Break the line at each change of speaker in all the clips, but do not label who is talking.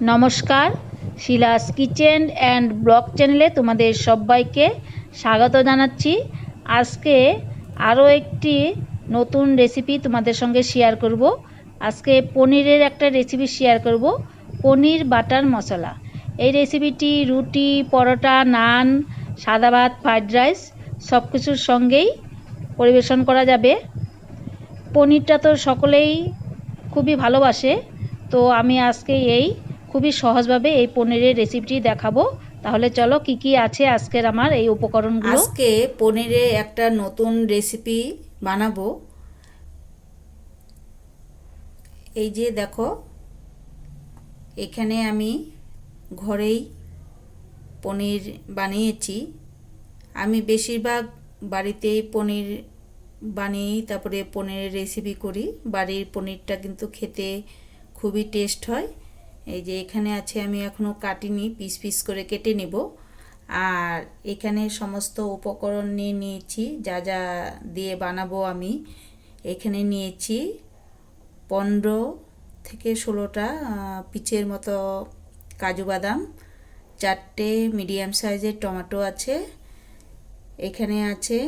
নমস্কার। Shila's kitchen and blog চ্যানেলে তোমাদের সবাইকে স্বাগত জানাচ্ছি। আজকে আরও একটি নতুন রেসিপি তোমাদের সঙ্গে শেয়ার করব। আজকে পনিরের একটা রেসিপি শেয়ার করব, পনির বাটার মশলা। এই রেসিপিটি রুটি, পরোটা, নান, সাদা ভাত ফ্রাইড রাইস সব কিছুর সঙ্গেই পরিবেশন করা যাবে। পনিরটা তো সকলেই খুবই ভালোবাসে, তো আমি আজকে এই খুবই সহজভাবে এই পনিরের রেসিপিটি দেখাবো। তাহলে চলো কি কি আছে আজকের আমার এই উপকরণগুলো?
আজকে পনিরে একটা নতুন রেসিপি বানাবো। এই যে দেখো, এখানে আমি ঘরেই পনির বানিয়েছি। আমি বেশিরভাগ বাড়িতেই পনির বানিয়েই তারপরে পনিরের রেসিপি করি। বাড়ির পনিরটা কিন্তু খেতে খুবই টেস্ট হয়। এই যে এখানে আছে আমি এখনও কাটিনি, পিস পিস করে কেটে নেব। আর এখানে সমস্ত উপকরণ নিয়ে নিয়েছি, যা যা দিয়ে বানাবো আমি। এখানে নিয়েছি পনেরো থেকে ষোলোটা পিচের মতো কাজু বাদাম, চারটে মিডিয়াম সাইজের টমেটো আছে। এখানে আছে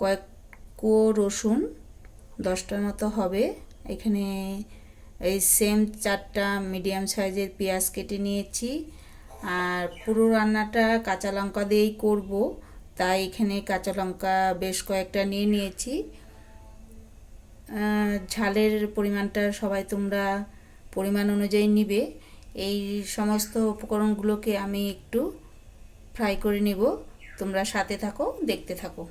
কয়েক কুয়ো রসুন, দশটার মতো হবে। এখানে এই সেম চারটা মিডিয়াম সাইজের পেঁয়াজ কেটে নিয়েছি। আর পুরো রান্নাটা কাঁচা লঙ্কা দিয়েই করব। তাই এখানে কাঁচা লঙ্কা বেশ কয়েকটা নিয়ে নিয়েছি। ঝালের পরিমাণটা সবাই তোমরা পরিমাণ অনুযায়ী নিবে। এই সমস্ত উপকরণগুলোকে আমি একটু ফ্রাই করে নেব। তোমরা সাথে থাকো, দেখতে থাকো।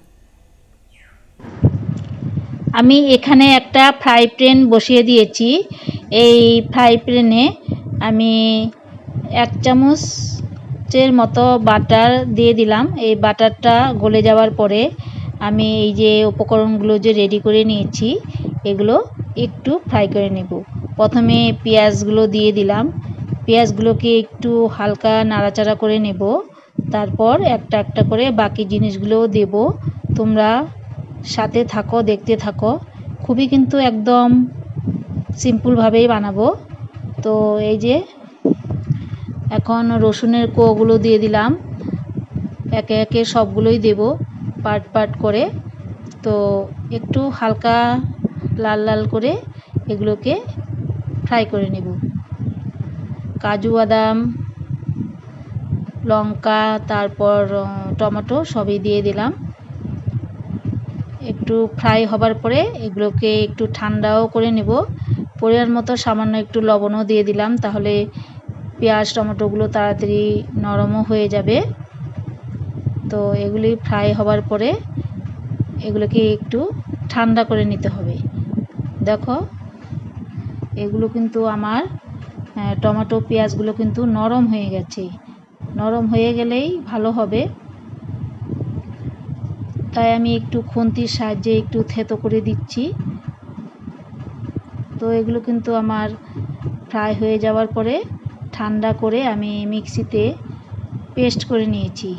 আমি এখানে একটা ফ্রাই প্যান বসিয়ে দিয়েছি। এই ফ্রাই প্যানে আমি এক চামচের মতো বাটার দিয়ে দিলাম। এই বাটারটা গলে যাওয়ার পরে আমি এই যে উপকরণগুলো যে রেডি করে নিয়েছি, এগুলো একটু ফ্রাই করে নেব। প্রথমে পেঁয়াজগুলো দিয়ে দিলাম। পেঁয়াজগুলোকে একটু হালকা নাড়াচাড়া করে নেব। তারপর একটা একটা করে বাকি জিনিসগুলোও দেব। তোমরা সাথে থাকো, দেখতে থাকো। খুবই কিন্তু একদম সিম্পলভাবেই বানাবো। তো এই যে, এখন রসুনের কোগুলো দিয়ে দিলাম। একে একে সবগুলোই দেব পার্ট পার্ট করে। তো একটু হালকা লাল লাল করে এগুলোকে ফ্রাই করে নেব। কাজু, বাদাম, লঙ্কা, তারপর টমেটো সবই দিয়ে দিলাম। একটু ফ্রাই হবার পরে এগুলোকে একটু ঠান্ডাও করে নেব। পরিমাণ মতো সামান্য একটু লবণও দিয়ে দিলাম, তাহলে পেঁয়াজ, টমেটোগুলো তাড়াতাড়ি নরমও হয়ে যাবে। তো এগুলি ফ্রাই হবার পরে এগুলোকে একটু ঠান্ডা করে নিতে হবে। দেখো, এগুলো কিন্তু আমার টমেটো, পেঁয়াজগুলো কিন্তু নরম হয়ে গেছে। নরম হয়ে গেলেই ভালো হবে। তাই আমি একটু খুন্তির সাহায্যে একটু থেতো করে দিচ্ছি। তো এগুলো কিন্তু আমার ফ্রাই হয়ে যাওয়ার পরে ঠান্ডা করে আমি মিক্সিতে পেস্ট করে নিয়েছি।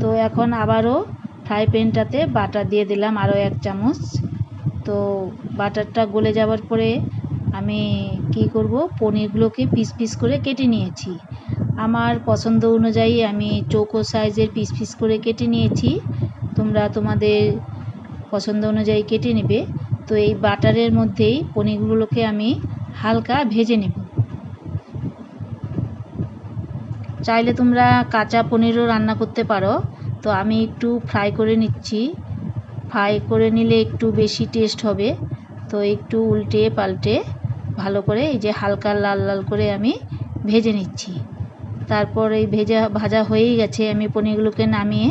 তো এখন আবারও ফ্রাই প্যানটাতে বাটার দিয়ে দিলাম আরও এক চামচ। তো বাটারটা গলে যাওয়ার পরে আমি কি করব, পনিরগুলোকে পিস পিস করে কেটে নিয়েছি। আমার পছন্দ অনুযায়ী আমি চৌকো সাইজের পিস পিস করে কেটে নিয়েছি। তোমরা তোমাদের পছন্দ অনুযায়ী কেটে নেবে। তো এই বাটারের মধ্যেই পনিরগুলোকে আমি হালকা ভেজে নেব। চাইলে তোমরা কাঁচা পনিরও রান্না করতে পারো। তো আমি একটু ফ্রাই করে নিচ্ছি। ফ্রাই করে নিলে একটু বেশি টেস্ট হবে। তো একটু উল্টে পাল্টে ভালো করে এই যে হালকা লাল লাল করে আমি ভেজে নিচ্ছি। তারপর এই ভেজা ভাজা হয়েই গেছে। আমি পনিরগুলোকে নামিয়ে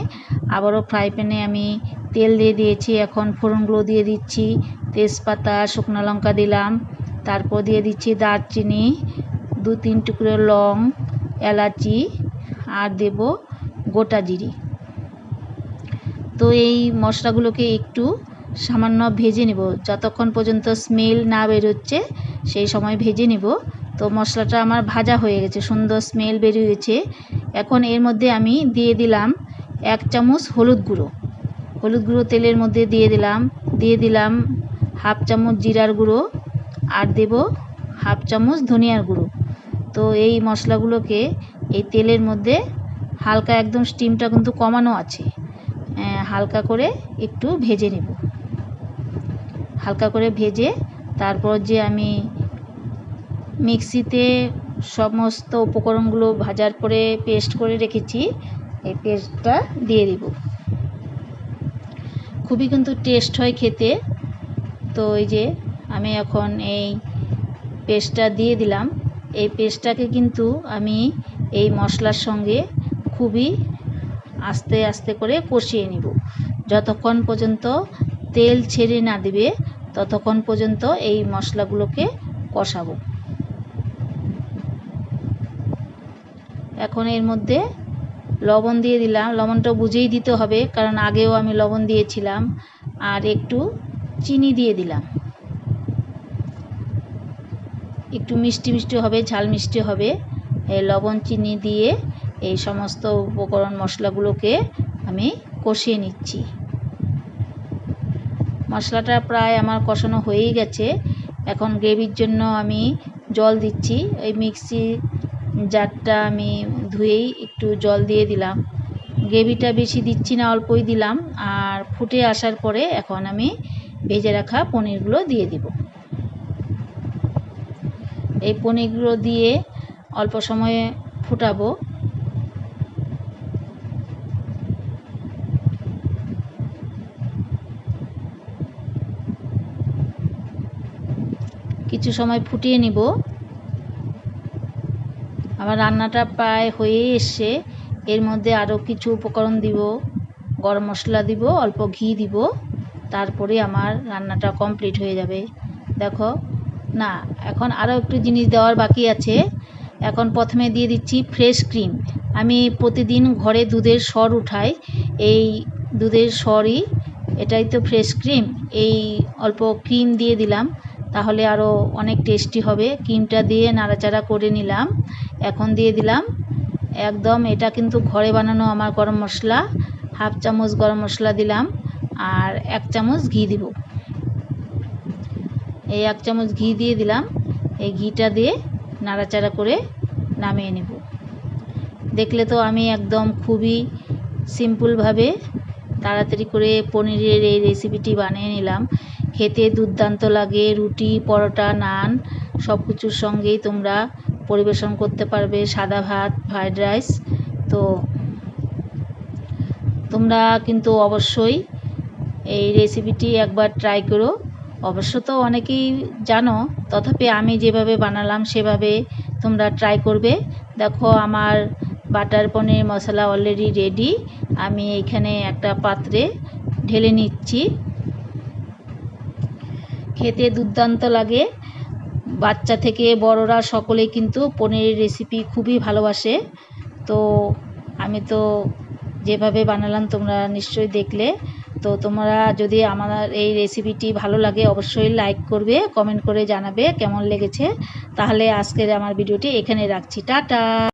আবারও ফ্রাই প্যানে আমি তেল দিয়ে দিয়েছি, এখন ফোড়নগুলো দিয়ে দিচ্ছি, তেজপাতা, শুকনো লঙ্কা দিলাম, তারপর দিয়ে দিচ্ছি দারচিনি, দু তিন টুকরো লং, এলাচি, আর দেব গোটা জিরি। তো এই মশলাগুলোকে একটু সামান্য ভেজে নেব, যতক্ষণ পর্যন্ত স্মেল না বেরোচ্ছে, সেই সময় ভেজে নেব। তো মশলাটা আমার ভাজা হয়ে গেছে, সুন্দর স্মেল বেরিয়েছে। এখন এর মধ্যে আমি দিয়ে দিলাম এক চামচ হলুদ গুঁড়ো। হলুদ গুঁড়ো তেলের মধ্যে দিয়ে দিলাম দিয়ে দিলাম হাফ চামচ জিরার গুঁড়ো আর দেব হাফ চামচ ধনিয়ার গুঁড়ো। তো এই মশলাগুলোকে এই তেলের মধ্যে হালকা একদম স্টিমটা কিন্তু কমানো আছে। হালকা করে একটু ভেজে নেব। হালকা করে ভেজে তারপর যে আমি মিক্সিতে সমস্ত উপকরণগুলো ভাজার পরে পেস্ট করে রেখেছি, এই পেস্টটা দিয়ে দিব। খুবই কিন্তু টেস্ট হয় খেতে। তো এই যে আমি এখন এই পেস্টটা দিয়ে দিলাম। এই পেস্টটাকে কিন্তু আমি এই মশলার সঙ্গে খুবই আস্তে আস্তে করে কষিয়ে নিব। যতক্ষণ পর্যন্ত তেল ছেড়ে না দিবে, ততক্ষণ পর্যন্ত এই মশলাগুলোকে কষাবো। এখন এর মধ্যে লবণ দিয়ে দিলাম। লবণটা বুঝেই দিতে হবে, কারণ আগেও আমি লবণ দিয়েছিলাম। আর একটু চিনি দিয়ে দিলাম। একটু মিষ্টি মিষ্টি হবে, ঝাল মিষ্টি হবে। এই লবণ, চিনি দিয়ে এই সমস্ত উপকরণ মশলাগুলোকে আমি কষিয়ে নিচ্ছি। মশলাটা প্রায় আমার কষানো হয়েই গেছে। এখন গ্রেভির জন্য আমি জল দিচ্ছি। এই মিক্সি জারটা আমি ধুয়েই একটু জল দিয়ে দিলাম। গ্রেভিটা বেশি দিচ্ছি না, অল্পই দিলাম। আর ফুটে আসার পরে এখন আমি ভেজে রাখা পনিরগুলো দিয়ে দিব। এই পনিরগুলো দিয়ে অল্প সময়ে ফুটাবো। কিছু সময় ফুটিয়ে নিব। আমার রান্নাটা প্রায় হয়ে এসছে। এর মধ্যে আরও কিছু উপকরণ দিব, গরম মশলা দিব, অল্প ঘি দিব। তারপরে আমার রান্নাটা কমপ্লিট হয়ে যাবে। দেখো, না, এখন আরও একটু জিনিস দেওয়ার বাকি আছে। এখন প্রথমে দিয়ে দিচ্ছি ফ্রেশ ক্রিম আমি প্রতিদিন ঘরে দুধের সর উঠাই। এই দুধের সরই এটাই তো ফ্রেশ ক্রিম এই অল্প ক্রিম দিয়ে দিলাম, তাহলে আরও অনেক টেস্টি হবে। ক্রিমটা দিয়ে নাড়াচাড়া করে নিলাম। এখন দিয়ে দিলাম, একদম এটা কিন্তু ঘরে বানানো আমার গরম মশলা। হাফ চামচ গরম মশলা দিলাম, আর এক চামচ ঘি দিব। এই এক চামচ ঘি দিয়ে দিলাম, এই ঘিটা দিয়ে নাড়াচাড়া করে নামিয়ে নেব। দেখলে তো আমি একদম খুবই সিম্পলভাবে তাড়াতাড়ি করে পনিরের এই রেসিপিটি বানিয়ে নিলাম। খেতে দুর্দান্ত লাগে, রুটি, পরোটা, নান সব কিছুর সঙ্গেই তোমরা পরিবেশন করতে পারবে, সাদা ভাত ফ্রায়েড রাইস তো তোমরা কিন্তু অবশ্যই এই রেসিপিটি একবার ট্রাই করো। অবশ্য তো অনেকেই জানো, তথাপি আমি যেভাবে বানালাম সেভাবে তোমরা ট্রাই করবে। দেখো, আমার butter paneer masala already ready আমি এখানে একটা পাত্রে ঢেলে নিচ্ছি। খেতে দুর্দান্ত লাগে। বাচ্চা থেকে বড়রা সকলেই কিন্তু পনিরের রেসিপি খুবই ভালোবাসে। তো আমি তো যেভাবে বানালাম তোমরা নিশ্চয়ই দেখলে। তো তোমরা যদি আমার এই রেসিপিটি ভালো লাগে অবশ্যই লাইক করবে কমেন্ট করে জানাবে কেমন লেগেছে। তাহলে আজকের আমার ভিডিওটি এখানে রাখছি। টাটা!